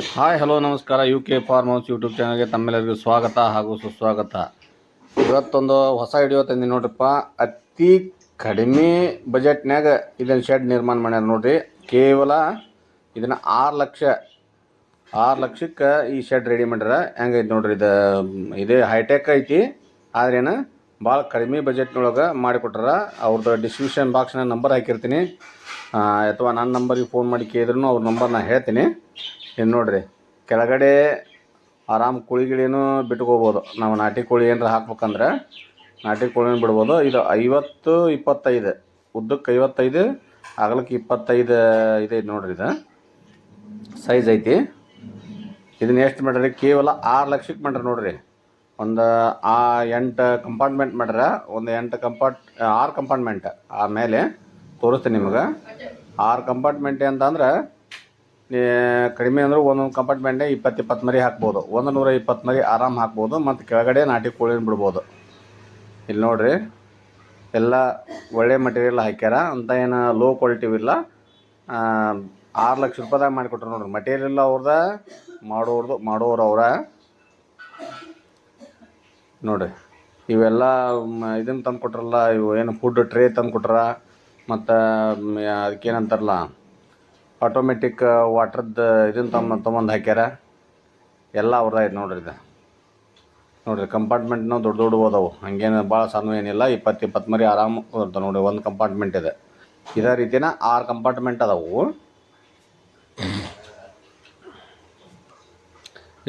Hi, hello, ನಮಸ್ಕಾರ. U K farm house YouTube ಚಾನಲ್ಗೆ ತಮ್ಮೆಲ್ಲರಿಗೂ ಸ್ವಾಗತ ಹಾಗೂ ಸುಸ್ವಾಗತ. ಇವತ್ತೊಂದು ಹೊಸ ವಿಡಿಯೋ ತಂದಿ ನೋಡ್ರಿಪ್ಪ. ಅತಿ ಕಡಿಮೆ ಬಜೆಟ್ನಾಗ ಇದನ್ನು ಶೆಡ್ ನಿರ್ಮಾಣ ಮಾಡ್ಯಾರ ನೋಡ್ರಿ. ಕೇವಲ ಇದನ್ನು ಆರು ಲಕ್ಷ, ಆರು ಲಕ್ಷಕ್ಕೆ ಈ ಶೆಡ್ ರೆಡಿ ಮಾಡ್ಯಾರ. ಹೆಂಗೈತೆ ನೋಡ್ರಿ ಇದು, ಇದೇ ಹೈಟೆಕ್ ಐತಿ. ಆದ್ರೇನು ಭಾಳ ಕಡಿಮೆ ಬಜೆಟ್ನೊಳಗೆ ಮಾಡಿಕೊಟ್ಟಾರ ಅವ್ರದ್ದು ಡಿಸ್ಕ್ರಿಪ್ಷನ್ ಬಾಕ್ಸ್ನ ನಂಬರ್ ಹಾಕಿರ್ತೀನಿ. ಅಥವಾ ನನ್ನ ನಂಬರಿಗೆ ಫೋನ್ ಮಾಡಿ ಕೇಳಿದ್ರು ಅವ್ರ ನಂಬರ್ ನಾನು ಹೇಳ್ತೀನಿ. ಇನ್ನು ನೋಡಿರಿ, ಕೆಳಗಡೆ ಆರಾಮ್ ಕೋಳಿ ಗಿಳಿನೂ ಬಿಟ್ಕೋಬೋದು. ನಾವು ನಾಟಿ ಕೋಳಿ ಏನಾರ ಹಾಕ್ಬೇಕಂದ್ರೆ, ನಾಟಿ ಕೋಳಿನ ಬಿಡ್ಬೋದು. ಇದು ಐವತ್ತು ಇಪ್ಪತ್ತೈದು, ಉದ್ದಕ್ಕೆ ಐವತ್ತೈದು, ಅಗಲಕ್ಕೆ ಇಪ್ಪತ್ತೈದು ಇದೆ ನೋಡ್ರಿ ಇದು. ಸೈಜ್ ಐತಿ. ಇದನ್ನ ಎಷ್ಟು ಮಾಡ್ರಿ? ಕೇವಲ ಆರು ಲಕ್ಷಕ್ಕೆ ಮಾಡ್ರಿ ನೋಡ್ರಿ. ಒಂದು, ಆ ಎಂಟು ಕಂಪಾರ್ಟ್ಮೆಂಟ್ ಮಾಡ್ರ, ಒಂದು ಎಂಟು ಕಂಪಾರ್ಟ್, ಆರು ಕಂಪಾರ್ಟ್ಮೆಂಟ್ ಆಮೇಲೆ ತೋರಿಸ್ತೀನಿ ನಿಮಗೆ. ಆರು ಕಂಪಾರ್ಟ್ಮೆಂಟ್ ಅಂತಂದ್ರೆ ಕಡಿಮೆ ಅಂದ್ರೆ ಒಂದೊಂದು ಕಂಪಾರ್ಟ್ಮೆಂಟೇ ಇಪ್ಪತ್ತು ಇಪ್ಪತ್ತು ಮರಿ ಹಾಕ್ಬೋದು. ಒಂದು ನೂರ ಇಪ್ಪತ್ತು ಮರಿ ಆರಾಮ್ ಹಾಕ್ಬೋದು, ಮತ್ತು ಕೆಳಗಡೆ ನಾಟಿ ಕೋಳಿನ ಬಿಡ್ಬೋದು. ಇಲ್ಲಿ ನೋಡಿರಿ, ಎಲ್ಲ ಒಳ್ಳೆ ಮಟೀರಿಯಲ್ ಹಾಕ್ಯಾರ. ಅಂತ ಏನು ಲೋ ಕ್ವಾಲಿಟಿವಿಲ್ಲ ಆರು ಲಕ್ಷ ರೂಪಾಯಿದಾಗ ಮಾಡಿಕೊಟ್ರು ನೋಡ್ರಿ. ಮಟೀರಿಯಲ್ ಅವ್ರದ, ಮಾಡೋರ್ದು, ಮಾಡೋರು ಅವರ. ನೋಡಿರಿ, ಇವೆಲ್ಲ ಇದನ್ನು ತಂದು ಕೊಟ್ರಲ್ಲ ಇವು ಏನು ಫುಡ್ ಟ್ರೇ ತಂದು ಕೊಟ್ರ ಮತ್ತು ಅದಕ್ಕೇನಂತಾರಲ್ಲ ಆಟೋಮೆಟಿಕ್ ವಾಟ್ರದ್ದು ಇದನ್ನು ತಮ್ಮ ತೊಗೊಂಡು ಹಾಕ್ಯಾರ. ಎಲ್ಲ ಅವ್ರದ್ದು ನೋಡ್ರಿ ಇದು. ನೋಡಿರಿ ಕಂಪಾರ್ಟ್ಮೆಂಟ್ನೂ ದೊಡ್ಡ ದೊಡ್ಡ ಅದಾವು ಹಂಗೇನು ಭಾಳ ಸಣ್ಣ ಏನಿಲ್ಲ, ಇಪ್ಪತ್ತು ಇಪ್ಪತ್ತು ಮರಿ ಆರಾಮ ನೋಡ್ರಿ, ಒಂದು ಕಂಪಾರ್ಟ್ಮೆಂಟ್ ಇದೆ. ಇದೇ ರೀತಿನ ಆರು ಕಂಪಾರ್ಟ್ಮೆಂಟ್ ಅದಾವು.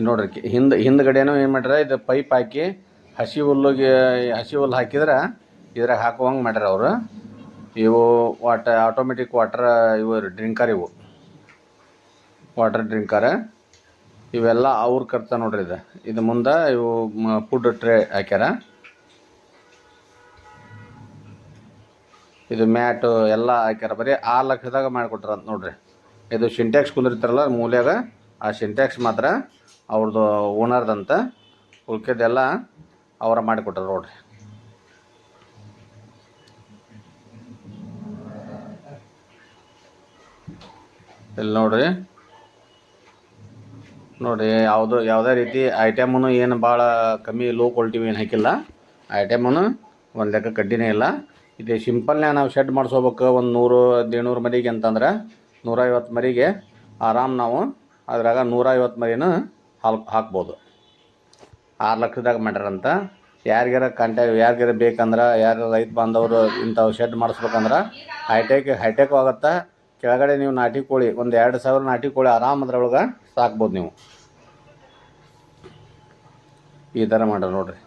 ನೋಡ್ರಿ ಹಿಂದೆ, ಹಿಂದ್ಗಡೆನೂ ಏನು ಮಾಡ್ಯಾರ, ಇದು ಪೈಪ್ ಹಾಕಿ ಹಸಿ ಹುಲ್ಲಿಗೆ, ಹಸಿ ಹುಲ್ಲು ಹಾಕಿದ್ರೆ ಇದ್ರಾಗ ಹಾಕುವಂಗೆ ಮಾಡ್ಯಾರ ಅವರು. ಇವು ವಾಟ ಆಟೋಮೆಟಿಕ್ ವಾಟರ್ ಇವು ಡ್ರಿಂಕರ್ ಇವು. ವಾಟರ್ ಡ್ರಿಂಕರ್ ಇವೆಲ್ಲ ಅವ್ರ ಕರ್ತ ನೋಡ್ರಿ ಇದು. ಇದು ಮುಂದೆ ಇವು ಫುಡ್ ಟ್ರೇ ಹಾಕ್ಯಾರ. ಇದು ಮ್ಯಾಟು ಎಲ್ಲ ಹಾಕ್ಯಾರ. ಬರೀ ಆರು ಲಕ್ಷದಾಗ ಮಾಡಿಕೊಟ್ರ ಅಂತ ನೋಡ್ರಿ. ಇದು ಸಿಂಟ್ಯಾಕ್ಸ್ ಕುಂದಿರ್ತಾರಲ್ಲ ಮೂಲೆಯಾಗ, ಆ ಸಿಂಟ್ಯಾಕ್ಸ್ ಮಾತ್ರ ಅವ್ರದ್ದು ಓನರ್ದಂತ ಉಳ್ಕೆದೆಲ್ಲ ಅವರ ಮಾಡಿಕೊಟ್ರ ನೋಡ್ರಿ. ಇಲ್ಲಿ ನೋಡ್ರಿ. ನೋಡಿ, ಯಾವುದು ಯಾವುದೇ ರೀತಿ ಐಟಮನು ಏನು ಭಾಳ ಕಮ್ಮಿ ಲೋ ಕ್ವಾಲಿಟಿ ಏನು ಹಾಕಿಲ್ಲ. ಐಟಮನು ಒಂದು ಲೆಕ್ಕ ಕಡ್ಡಿನೇ ಇಲ್ಲ. ಇದು ಸಿಂಪಲ್ನೇ ನಾವು ಶೆಡ್ ಮಾಡಿಸ್ಕೋಬೇಕು ಒಂದು ನೂರು ಹದಿನೇಳು ಮರಿಗೆ ಅಂತಂದ್ರೆ ನೂರೈವತ್ತು ಮರಿಗೆ ಆರಾಮ್ ನಾವು ಅದ್ರಾಗ ನೂರೈವತ್ತು ಮರಿನೂ ಹಾಲ್ ಹಾಕ್ಬೋದು. ಆರು ಲಕ್ಷದಾಗ ಮಾಡ್ಯಾರಂತ ಯಾರಿಗಾರ ಕಾಂಟ್ಯಾಕ್ಟ್ ಯಾರಿಗಾರ ಬೇಕಂದ್ರೆ ಯಾರು ರೈತ ಬಾಂಧವರು ಇಂಥವು ಶೆಡ್ ಮಾಡಿಸ್ಬೇಕಂದ್ರೆ ಹೈಟೆಕ್ ಹೈಟೆಕ್ ಆಗುತ್ತೆ ಕೆಳಗಡೆ ನೀವು ನಾಟಿ ಕೋಳಿ, ಒಂದು ಎರಡು ಸಾವಿರ ನಾಟಿ ಕೋಳಿ ಆರಾಮ ಅದ್ರೊಳಗೆ ಸಾಕ್ಬೋದು ನೀವು. ಈ ಥರ ಮಾಡ್ರಿ ನೋಡಿರಿ.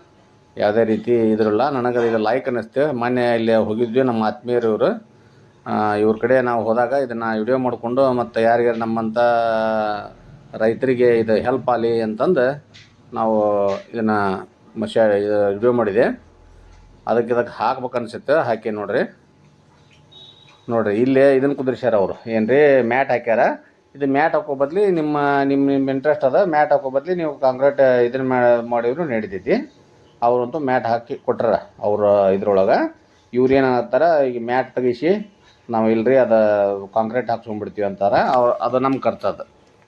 ಯಾವುದೇ ರೀತಿ ಇದ್ರಲ್ಲ, ನನಗೆ ಇದು ಲೈಕ್ ಅನ್ನಿಸ್ತು. ಮೊನ್ನೆ ಇಲ್ಲಿ ಹೋಗಿದ್ವಿ, ನಮ್ಮ ಆತ್ಮೀಯರು ಇವರು. ಇವ್ರ ಕಡೆ ನಾವು ಹೋದಾಗ ಇದನ್ನು ವಿಡಿಯೋ ಮಾಡಿಕೊಂಡು, ಮತ್ತು ಯಾರಿಗಾರು ನಮ್ಮಂಥ ರೈತರಿಗೆ ಇದು ಹೆಲ್ಪ್ ಆಗಲಿ ಅಂತಂದು ನಾವು ಇದನ್ನು ಮಶ ಇದು ವಿಡಿಯೋ ಮಾಡಿದೆ. ಅದಕ್ಕೆ ಇದಕ್ಕೆ ಹಾಕ್ಬೇಕು ಅನ್ಸುತ್ತೆ, ಹಾಕಿ ನೋಡ್ರಿ. ನೋಡ್ರಿ, ಇಲ್ಲೇ ಇದನ್ನ ಕುದುರ್ಸ್ಯಾರ ಅವರು. ಏನು ರೀ ಮ್ಯಾಟ್ ಹಾಕ್ಯಾರ. ಇದು ಮ್ಯಾಟ್ ಹಾಕೋ ಬದ್ಲಿ ನಿಮ್ಮ ನಿಮ್ಮ ನಿಮ್ಮ ಇಂಟ್ರೆಸ್ಟ್ ಅದ, ಮ್ಯಾಟ್ ಹಾಕೋ ಬದ್ಲಿ ನೀವು ಕಾಂಕ್ರೀಟ್ ಇದನ್ನ ಮಾಡಿದ್ರು ನಡೀತೈತಿ. ಅವರಂತೂ ಮ್ಯಾಟ್ ಹಾಕಿ ಕೊಟ್ರ ಅವ್ರ ಇದ್ರೊಳಗೆ. ಇವ್ರು ಅಂತಾರ ಈಗ ಮ್ಯಾಟ್ ತೆಗಿಸಿ, ನಾವು ಇಲ್ರಿ ಅದು ಕಾಂಕ್ರೀಟ್ ಹಾಕ್ಸ್ಕೊಂಡ್ಬಿಡ್ತೀವಿ ಅಂತಾರೆ. ಅವ್ರು, ಅದು ನಮ್ಮ ಕರ್ತದ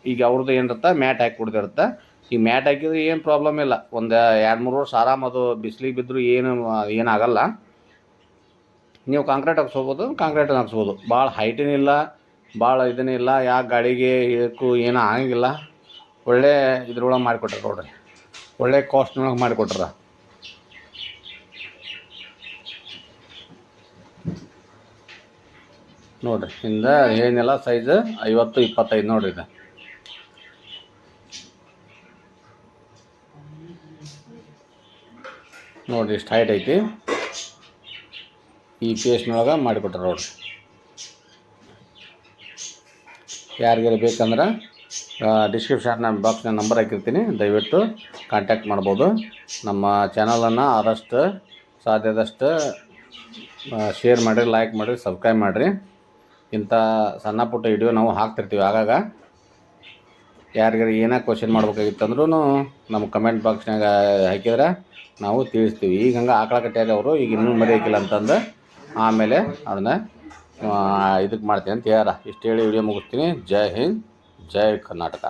ಈಗ ಅವ್ರದ್ದು ಏನಿರುತ್ತೆ, ಮ್ಯಾಟ್ ಹಾಕಿ ಕೊಡ್ತಿರುತ್ತೆ ಈ ಮ್ಯಾಟ್ ಹಾಕಿದ್ರೆ ಏನು ಪ್ರಾಬ್ಲಮ್ ಇಲ್ಲ. ಒಂದು ಎರಡು ಮೂರು ವರ್ಷ ಆರಾಮ್ ಅದು, ಬಿಸಿಲಿಗೆ ಬಿದ್ದರೂ ಏನು ಏನಾಗಲ್ಲ ನೀವು ಕಾಂಕ್ರೀಟ್ ಹಾಕ್ಸ್ಕೋಬೋದು ಕಾಂಕ್ರೀಟ್ ಹಾಕ್ಸ್ಬೋದು ಭಾಳ ಹೈಟೇನಿಲ್ಲ ಭಾಳ ಇದನ್ನಿಲ್ಲ ಯಾವ ಗಾಡಿಗೆ ಇದಕ್ಕೂ ಏನೂ ಆಗಂಗಿಲ್ಲ. ಒಳ್ಳೆ ಇದ್ರೊಳಗೆ ಮಾಡಿಕೊಟ್ರೆ ನೋಡ್ರಿ. ಒಳ್ಳೆ ಕಾಸ್ಟ್ನೊಳಗೆ ಮಾಡಿಕೊಟ್ರ. ನೋಡ್ರಿ, ಹಿಂದ ಏನಿಲ್ಲ ಸೈಜ್ ಐವತ್ತು, ಇಪ್ಪತ್ತೈದು ನೋಡ್ರಿ ಇದು. ನೋಡ್ರಿ, ಇಷ್ಟು ಹೈಟ್ ಐತಿ. ಈ ಪೇಸ್ಟ್ನೊಳಗೆ ಮಾಡಿಕೊಟ್ರ ನೋಡ್ರಿ ಯಾರಿಗಾರ ಬೇಕಂದ್ರೆ ಡಿಸ್ಕ್ರಿಪ್ಷನ್ ಬಾಕ್ಸ್ನ ನಂಬರ್ ಹಾಕಿರ್ತೀನಿ. ದಯವಿಟ್ಟು ಕಾಂಟ್ಯಾಕ್ಟ್ ಮಾಡ್ಬೋದು. ನಮ್ಮ ಚಾನಲನ್ನು ಆದಷ್ಟು ಸಾಧ್ಯದಷ್ಟು ಶೇರ್ ಮಾಡಿರಿ ಲೈಕ್ ಮಾಡಿರಿ ಸಬ್ಸ್ಕ್ರೈಬ್ ಮಾಡಿರಿ. ಇಂಥ ಸಣ್ಣ ಪುಟ್ಟ ವಿಡಿಯೋ ನಾವು ಹಾಕ್ತಿರ್ತೀವಿ. ಆಗಾಗ ಯಾರಿಗಾರು ಏನೇ ಕ್ವಶನ್ ಮಾಡ್ಬೇಕಾಗಿತ್ತಂದ್ರೂ ನಮ್ಮ ಕಮೆಂಟ್ ಬಾಕ್ಸ್ನಾಗ ಹಾಕಿದ್ರೆ ನಾವು ತಿಳಿಸ್ತೀವಿ. ಈಗ ಹಂಗೆ ಆಕಳ ಕಟ್ಟ್ಯಾರ ಅವರು, ಈಗ ಇನ್ನೂ ಮರಿ ಹಾಕಿಲ್ಲ ಅಂತಂದು ಆಮೇಲೆ ಅದನ್ನು ಇದಕ್ಕೆ ಮಾಡ್ತೀನಿ ಅಂತ ಹೇಳ್ಯಾರ. ಇಷ್ಟು ಹೇಳಿ ವಿಡಿಯೋ ಮುಗಿಸ್ತೀನಿ. ಜೈ ಹಿಂದ್ ಜೈ ಕರ್ನಾಟಕ.